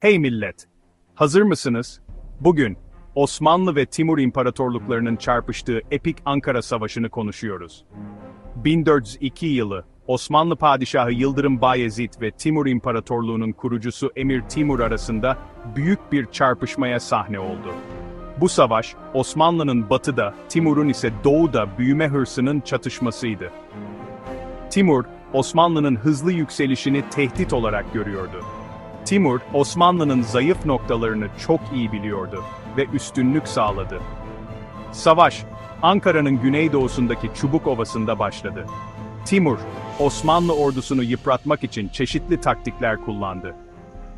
Hey millet! Hazır mısınız? Bugün Osmanlı ve Timur İmparatorluklarının çarpıştığı epik Ankara Savaşı'nı konuşuyoruz. 1402 yılı Osmanlı Padişahı Yıldırım Bayezid ve Timur İmparatorluğu'nun kurucusu Emir Timur arasında büyük bir çarpışmaya sahne oldu. Bu savaş, Osmanlı'nın batıda, Timur'un ise doğuda büyüme hırsının çatışmasıydı. Timur, Osmanlı'nın hızlı yükselişini tehdit olarak görüyordu. Timur, Osmanlı'nın zayıf noktalarını çok iyi biliyordu ve üstünlük sağladı. Savaş, Ankara'nın güneydoğusundaki Çubuk Ovası'nda başladı. Timur, Osmanlı ordusunu yıpratmak için çeşitli taktikler kullandı.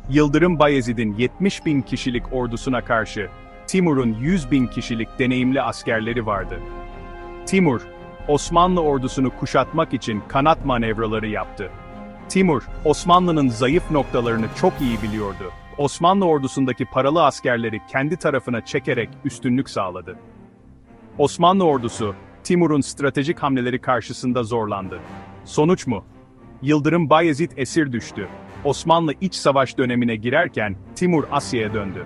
Yıldırım Bayezid'in 70 bin kişilik ordusuna karşı, Timur'un 100 bin kişilik deneyimli askerleri vardı. Timur, Osmanlı ordusunu kuşatmak için kanat manevraları yaptı. Timur, Osmanlı'nın zayıf noktalarını çok iyi biliyordu. Osmanlı ordusundaki paralı askerleri kendi tarafına çekerek üstünlük sağladı. Osmanlı ordusu, Timur'un stratejik hamleleri karşısında zorlandı. Sonuç mu? Yıldırım Bayezid esir düştü. Osmanlı iç savaş dönemine girerken Timur Asya'ya döndü.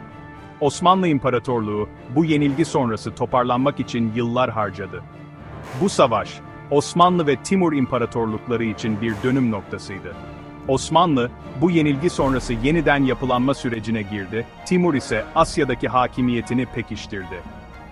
Osmanlı İmparatorluğu bu yenilgi sonrası toparlanmak için yıllar harcadı. Bu savaş, Osmanlı ve Timur İmparatorlukları için bir dönüm noktasıydı. Osmanlı, bu yenilgi sonrası yeniden yapılanma sürecine girdi, Timur ise Asya'daki hakimiyetini pekiştirdi.